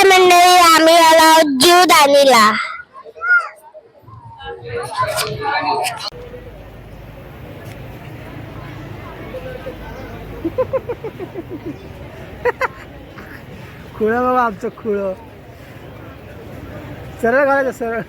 हाय मंडळी आम्ही आलो जीवदानीला. खुळं बाबा आमचं खुळं. सरळ घालायचं सरळ.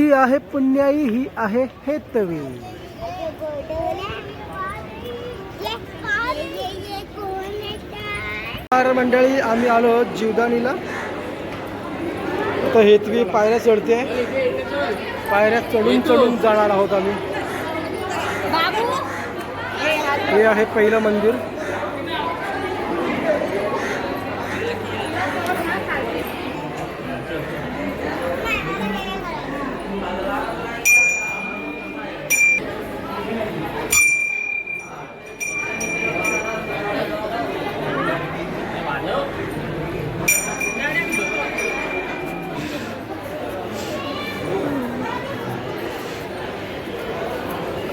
ही आहे पुण्याई ही आहे हेतवी. मंडळी आम्ही आलो जीवदानीला आता हेतवी पायऱ्या चढते. पायऱ्या चढून चढून जाणार आहोत आम्ही. हे आहे पहिलं मंदिर.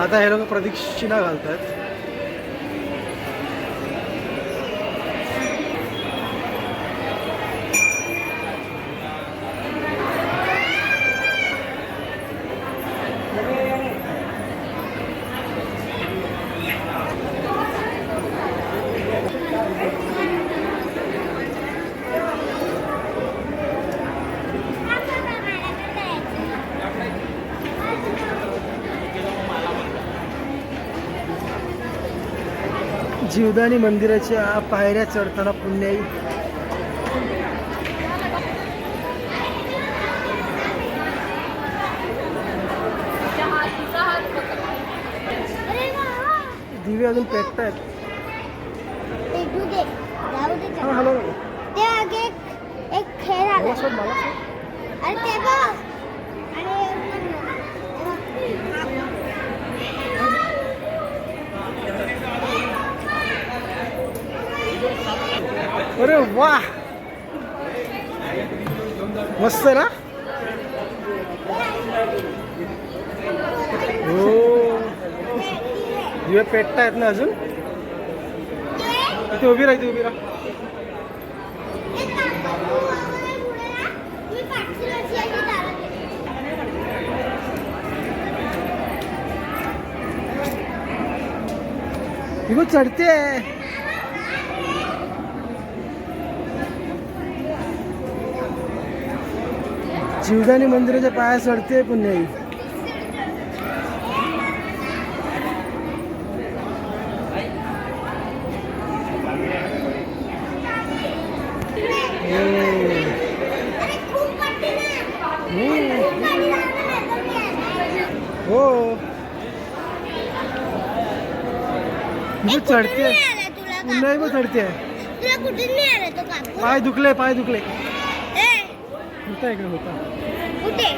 आता हे लोक प्रदक्षिणा घालतात जीवदानी मंदिराच्या पायऱ्या चढताना पुण्याई दिवे अजून पेटतायत. हॅलो. ते आगे एक- एक खेळ आला मला सोड मला सोड अरे ते बघ आणि अरे वा. मस्त ना? हो. दिवे पेटतायत ना अजून? इथे उभी राहते उभी राहा. मी चढते. जीवदानी मंदिराच्या पाया चढते पुण्या ही. हो ही चढते पुन्हा ही कापूर? चढते? पाय दुखले पाय दुखले होता इकडे होता. कुठे?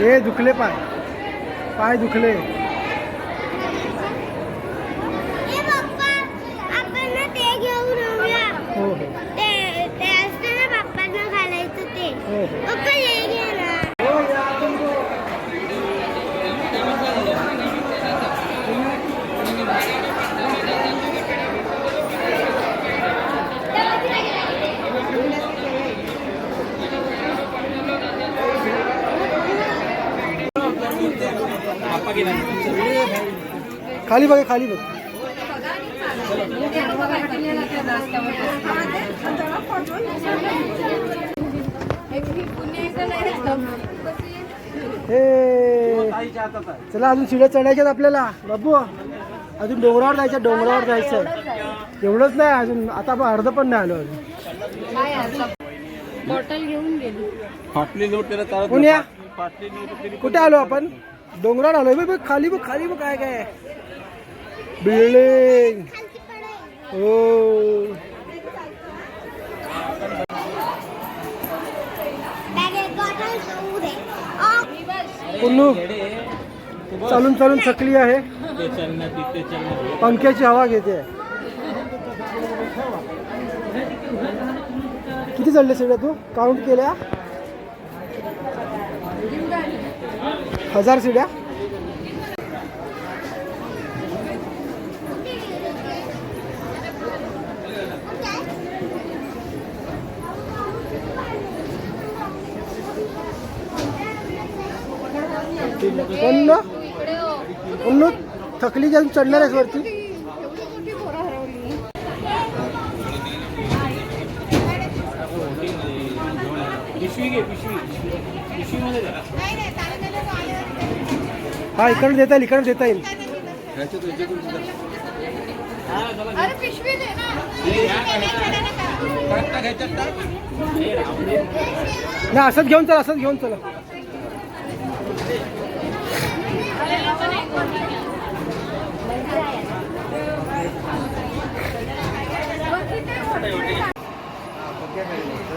हे दुखले पाय. पाय दुखले ए पप्पा आपण ना ते घेऊन येऊया हो हो ते ते असतं ना पप्पांना घालायचं ते हो हो पप्पा हे घे ना खाली बघ खाली बघ. हे. चला अजून शिड्या चढायच्यात आपल्याला. बाबू अजून डोंगरावर जायचं डोंगरावर जायचं. एवढंच नाही अजून आता आपण अर्ध पण नाही आलो अजून. बॉटल घेऊन गेली. कुठे आलो आपण? डोंगरात आलोय बघ खाली बघ खाली बघ काय काय. बिल्डिंग हो. कुल्लू चालून चालून थकली आहे. पंख्याची हवा घेते. किती चढले सगळ्या तू? काउंट केल्या? हजार शिड्या कोण ना कोण थकली अजून चढणार आहेस वरती. पिशवी घे पिशवी. पिशवीमध्ये. हा इकडून देता येईल इकडून देता येईल. नाही असंच घेऊन चला असंच घेऊन चला.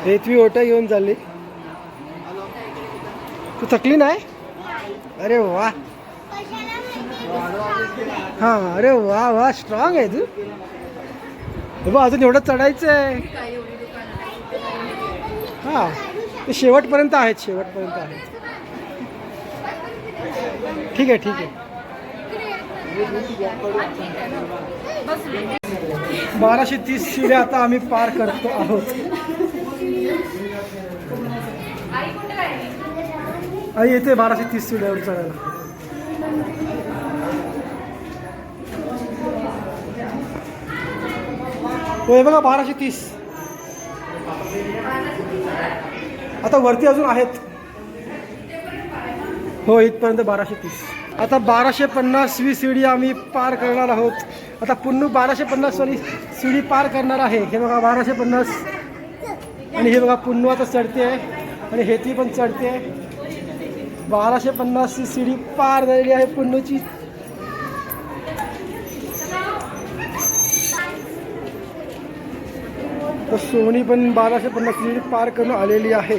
रेतवी ओटा घेऊन चालली. तू थकली नाही? अरे वा. हा अरे वा वा स्ट्रॉंग आहे तू. हे बघ अजून एवढं चढायचं आहे. हा ते शेवटपर्यंत आहेत शेवटपर्यंत आहेत. ठीक आहे ठीक आहे. बाराशे तीस शिड्या आता आम्ही पार करतो आहोत. आई येते बाराशे तीस शिड्यावर चढायला. हो हे बघा बाराशे तीस. आता वरती अजून आहेत. हो इथपर्यंत बाराशे तीस. आता बाराशे पन्नास वी सीडी आम्ही पार करणार आहोत. आता पुन्हा बाराशे पन्नास वाली सीडी पार करणार आहे. हे बघा बाराशे पन्नास. आणि हे बघा पुन्हा आता चढते. आणि हेती पण चढते. बाराशे पन्नासची सीडी पार झालेली आहे पुन्नूची तर सोनी पण बाराशे पन्नास सीडी पार करून आलेली आहे.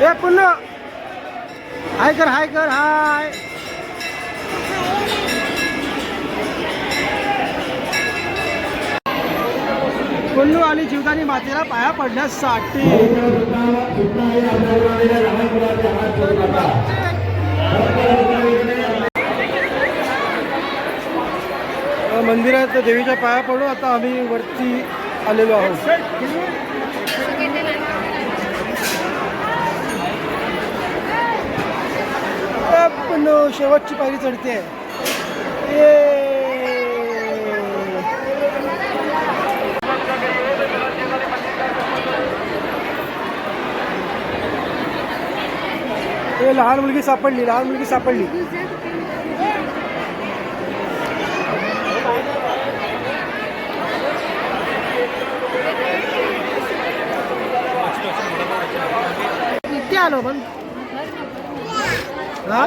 ए पुन्हा! हाय कर हाय कर हा कोल्लू आणि जीवदानी मातेला पाया पडण्यासाठी. मंदिरात देवीच्या पाया पडू आता आम्ही वरती आलेलो आहोत. शेवटची पायरी चढते. आहे ए लहान मुलगी सापडली लहान मुलगी सापडली. किती आलो पण. हा?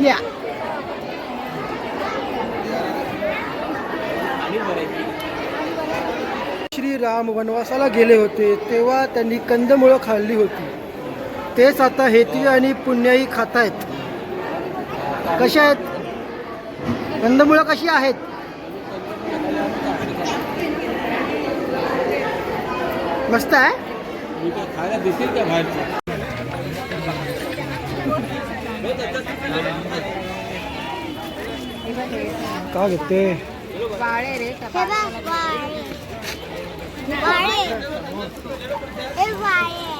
किती? श्रीराम वनवासाला गेले होते तेव्हा त्यांनी कंदमुळं खाल्ली होती. तेच आता हेती आणि पुण्याही आहेत. कशा आहेत? कंदमुळं कशी आहेत? मस्त आहे? काय खायला दिसेल का बाहेरचं का घेते रे वाळे.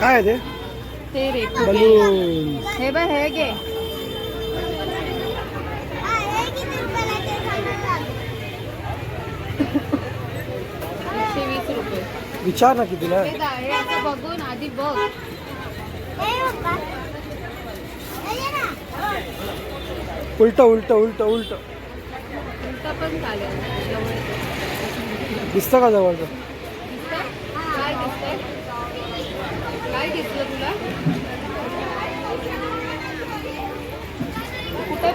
काय आहे ते? ते रे बलून हे बघ हे घे. आहे. एकशे वीस रुपये. विचार ना कितीला. हे दा- हे असं बघून आधी बघ. उलट उलट उलट उलट. उलटा पण चालेल. जवळ दिसतं का जवळचं?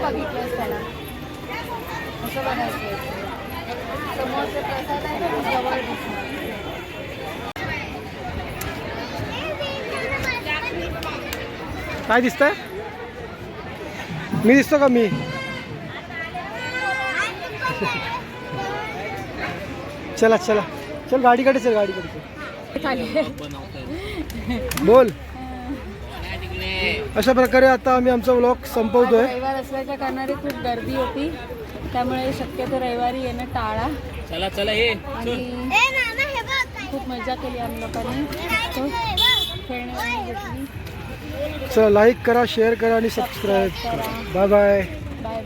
बघितलंस त्याला असं बघायचं समोरचे प्रसाद आहे ना जवळ दिसणार काय दिसतंय? मी दिसतो का मी? चला चला. चल गाडीकडे चल गाडीकडे चल बोल. अशा प्रकारे आता आम्ही आमचा व्लॉग संपवतोय. रविवार असल्याच्या कारणाने खूप गर्दी होती. त्यामुळे शक्यतो रविवारी येणं टाळा. चला चला हे मामा, हे बघ. खूप मजा केली आम्ही लोकांनी. लाईक करा शेअर करा आणि सबस्क्राईब करा. Bye bye bye